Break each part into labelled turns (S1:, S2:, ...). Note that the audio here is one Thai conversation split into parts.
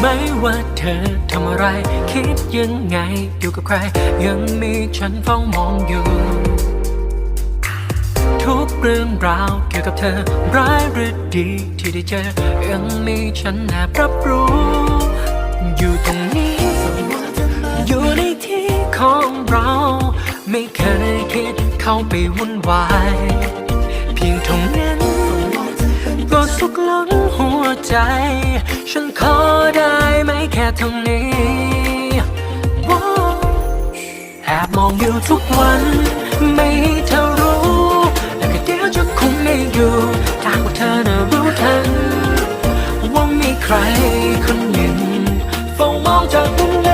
S1: ไม่ว่าเธอทำอะไร คิดยังไงอยู่กับใคร ยังมีฉันเฝ้ามองอยู่ ทุกเรื่องราวเกี่ยวกับเธอ ร้ายหรือดีที่ได้เจอ ยังมีฉันแอบรับรู้ อยู่ตรงนี้ อยู่ในที่ของเรา ไม่เคย เข้าไปวุ่นวาย เพียงเท่านั้นก็สุขล้นหัวใจ ฉันขอได้ไหมแค่เท่านี้แอบมองอยู่ทุกวัน ไม่ให้เธอรู้ แล้วก็เดี๋ยวจะคงไม่อยู่ถ้าว่าเธอน่ะรู้ทันว่ามีใครคนหนึ่งเฝ้ามองจากตรงนั้น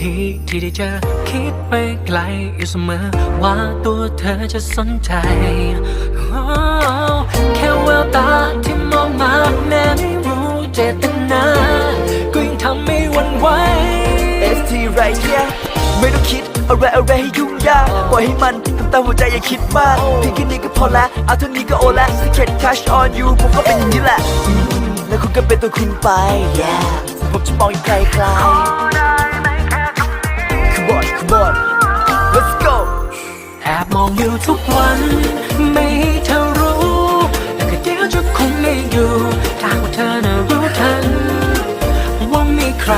S1: ทีที่ได้เจอคิดไปไกลอยู่เสมอ ว่าตัวเธอจะสนใจ แค่แววตาที่มองมาแม้ไม่รู้เจตนาก็ยังทำให้หวันไหว
S2: ST right here ไม่ต้องคิดอะไรอะไรให้ยุ่งยากปล่อยให้มันทำตามหัวใจอย่าคิดมากเพียงแค่นี้ก็พอละเอาเท่านี้ก็โอละ Secret cash on you ผมก็เป็นอย่างนี้แหละแล้วคุณก็เป็นตัวคุณไป yeah ผมจะมองอยู่ไกลไอ
S1: งอยู่ทุกวัน ไม่ให้เธอรู้แต่ก็เดี๋ยวจะคงไม่อยู่ถ้าว่าเธอน่ะรู้ทัน ว่ามีใคร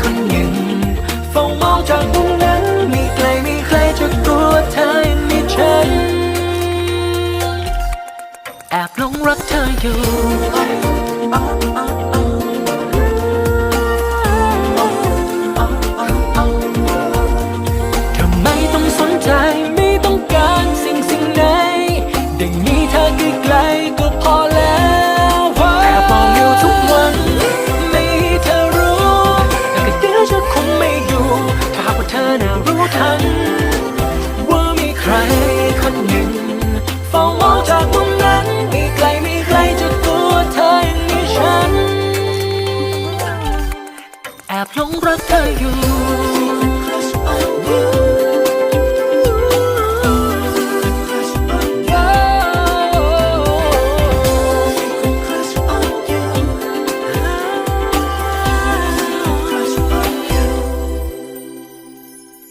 S1: คนหนึ่งเฝ้ามองจากตรงนั้นมีใครมีใครจะกลัว trying